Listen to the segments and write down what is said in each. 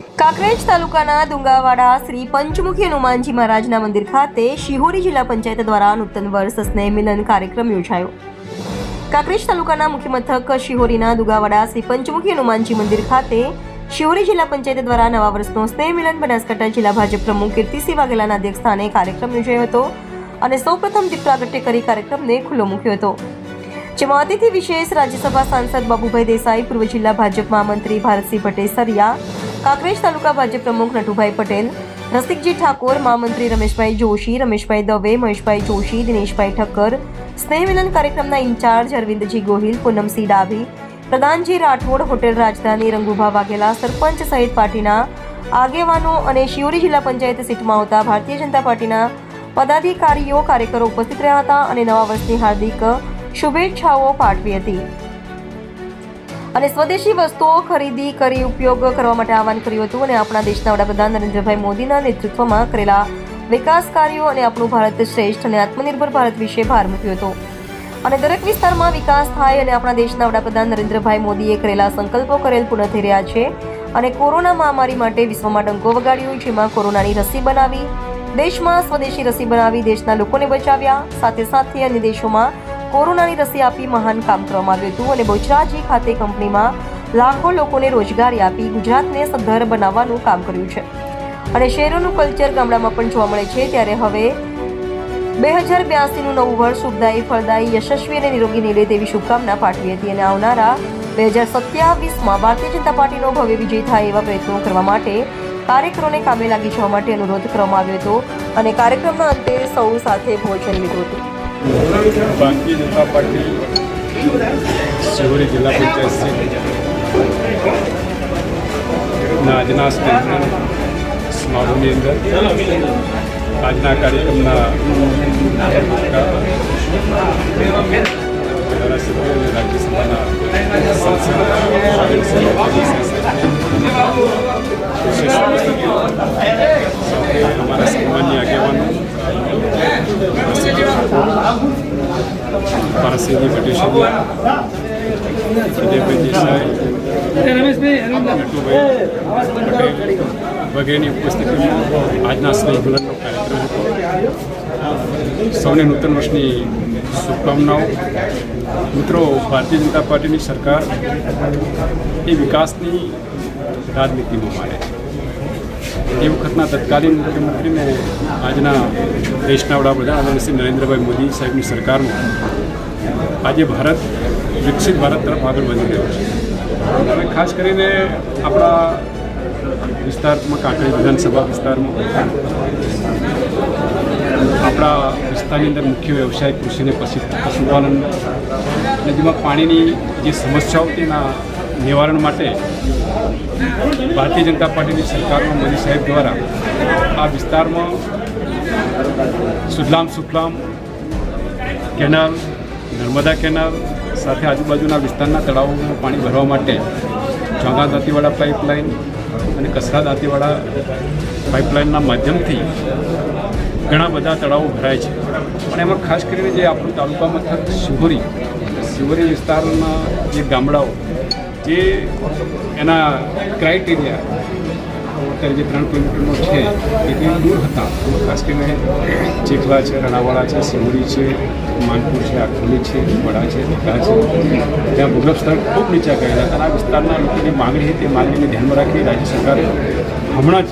કાંકરેજ તાલુકાના દુંગાવાડા શ્રી પંચમુખી હનુમાનજી મહારાજના મંદિર ખાતે શિહોરી જિલ્લા પંચાયત દ્વારા નૂતન વર્ષ સ્નેહ મિલન કાર્યક્રમ યોજાયો. કાંકરેજ તાલુકાના મુખ્ય મથક શિહોરીના દુગાવાડા શ્રી પંચમુખી હનુમાનજી મંદિર ખાતે શિહોરી જિલ્લા પંચાયત દ્વારા નવા વર્ષનો સ્નેહ મિલન બનાસકાંઠા જિલ્લા ભાજપ પ્રમુખ કીર્તિસિંહ વાઘેલાના અધ્યક્ષસ્થાને કાર્યક્રમ યોજાયો હતો અને સૌપ્રથમ દીપ પ્રાગટ્ય કરી કાર્યક્રમને ખુલ્લો મૂક્યો હતો. જેમાં અતિથિ વિશેષ રાજ્યસભા સાંસદ બાબુભાઈ દેસાઈ, પૂર્વ જિલ્લા ભાજપ મહામંત્રી ભારતસિંહ ભટ્ટેસરિયા સરિયા કાંકરેજ તાલુકા ભાજપ પ્રમુખ નટુભાઈ પટેલ, રસિકજી ઠાકોર મહામંત્રી રમેશભાઈ જોશી, રમેશભાઈ દવે, મહેશભાઈ જોશી, દિનેશભાઈ ઠક્કર સ્નેહમિલન કાર્યક્રમના in charge Arvindji Gohil, Poonamsinh Dabhi, Pradhanji Rathod, hotel Rajdhani Rangubha Vaghela, sarpanch સહિત પાર્ટીના આગેવાનો અને શિવરી જિલ્લા પંચાયત સીટમાં આવતા ભારતીય જનતા પાર્ટીના પદાધિકારીઓ કાર્યકરો ઉપસ્થિત રહ્યા હતા અને નવા વર્ષની હાર્દિક શુભેચ્છાઓ પાઠવી હતી. અને સ્વદેશી વસ્તુઓ ખરીદી, કરી ઉપયોગ કરવા માટે આહવાન કર્યું હતું અને આપણા દેશના વડાપ્રધાન નરેન્દ્રભાઈ મોદીના નેતૃત્વમાં કરેલા વિકાસ કાર્યો અને આપણું ભારત શ્રેષ્ઠ અને આત્મનિર્ભર ભારત વિશે ભાર મૂક્યો હતો. અને દરેક વિસ્તારમાં વિકાસ થાય અને આપણા દેશના વડાપ્રધાન નરેન્દ્રભાઈ મોદીએ કરેલા સંકલ્પો કરેલ પૂર્ણ થઈ રહ્યા છે અને કોરોના મહામારી માટે વિશ્વમાં ડંકો વગાડ્યો, જેમાં કોરોનાની રસી બનાવી, દેશમાં સ્વદેશી રસી બનાવી, દેશના લોકોને બચાવ્યા, સાથે સાથે અન્ય દેશોમાં કોરોનાની રસી આપી મહાન કામ કરવામાં આવ્યું હતું અને બોચરાજી ખાતે કંપનીમાં લાખો લોકોને રોજગારી આપી ગુજરાતને સદ્ધર બનાવવાનું કામ કર્યું છે. અને શહેરોનું કલ્ચર ગામડામાં પણ જોવા મળે છે, ત્યારે હવે બે હજાર બ્યાસીનું નવું વર્ષ શુભદાયી, ફળદાયી, યશસ્વી અને નિરોગી નીડે તેવી શુભકામના પાઠવી હતી અને આવનારા બે હજાર સત્યાવીસમાં ભારતીય જનતા પાર્ટીનો ભવ્ય વિજય થાય એવા પ્રયત્નો કરવા માટે કાર્યકરોને કામે લાગી જવા માટે અનુરોધ કરવામાં આવ્યો હતો. અને કાર્યક્રમના અંતે સૌ સાથે ભોજન લીધું હતું. ભારતીય જનતા પાર્ટી શિહોરી જિલ્લા પંચાયત સીટ આજના સ્ટેશન સમારોહની અંદર આજના કાર્યક્રમના ધારાસભ્ય અને રાજ્યસભાના અમારા સન્માનની આગેવાનો પારસીજી પટેશન દેસાઈ. નટુભાઈ પટેલ વગેરેની ઉપસ્થિતિમાં આજના સ્નેહ મિલનનો કાર્યક્રમ હતો. સૌને નૂતન વર્ષની શુભકામનાઓ. મિત્રો, ભારતીય જનતા પાર્ટીની સરકાર એ વિકાસની રાજનીતિમાં માને છે. એ વખતના તત્કાલીન મુખ્યમંત્રીને આજના દેશના વડાપ્રધાન આદરણીય નરેન્દ્રભાઈ મોદી સાહેબની સરકારમાં આજે ભારત, વિકસિત ભારત તરફ આગળ વધી રહ્યો છે. અને ખાસ કરીને આપણા વિસ્તારમાં કાંકરી વિધાનસભા વિસ્તારમાં આપણા વિસ્તારની અંદર મુખ્ય વ્યવસાય કૃષિને પશુપાલન અને જેમાં પાણીની જે સમસ્યાઓ તેના નિવારણ માટે ભારતીય જનતા પાર્ટીની સરકારમાં મોદી સાહેબ દ્વારા આ વિસ્તારમાં સુજલામ સુફલામ કેનાલ, નર્મદા કેનાલ સાથે આજુબાજુના વિસ્તારના તળાવોમાં પાણી ભરવા માટે ચોંગા દાંતીવાળા પાઇપલાઇન અને કસરા દાંતીવાળા પાઇપલાઇનના માધ્યમથી ઘણા બધા તળાવો ભરાય છે. પણ એમાં ખાસ કરીને જે આપણું તાલુકા મથક શિહોરી શિહોરી વિસ્તારના જે ગામડાઓ જે એના ક્રાઇટેરિયા અત્યારે જે ત્રણ કિલોમીટરનો છે એટલી દૂર હતા. ખાસ કરીને ચીખલા છે, રણાવાડા છે, સિંગડી છે, માનપુર છે, આખોલી છે, વડા છે ધોકા છે. ત્યાં ભૂગર્ભ સ્થળ ખૂબ નીચા ગયેલા હતા આ વિસ્તારના લોકોની માગણી હતી તે માગણીને ધ્યાનમાં રાખી રાજ્ય સરકારે હમણાં જ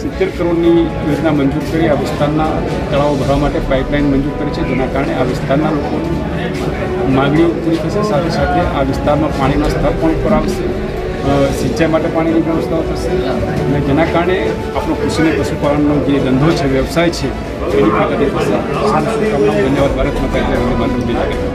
સિત્તેર કરોડની યોજના મંજૂર કરી આ વિસ્તારના તળાવો ભરવા માટે પાઇપલાઇન મંજૂર કરી છે. જેના કારણે આ વિસ્તારના લોકોની માગણીઓ પૂરી થશે. સાથે સાથે આ વિસ્તારમાં પાણીના સ્તર પણ ઉપર આવશે. સિંચાઈ માટે પાણીની વ્યવસ્થાઓ થશે. અને જેના કારણે આપણો કૃષિને પશુપાલનનો જે ધંધો છે, વ્યવસાય છે, એની પ્રગતિ થશે. ધન્યવાદ. ભારત માતા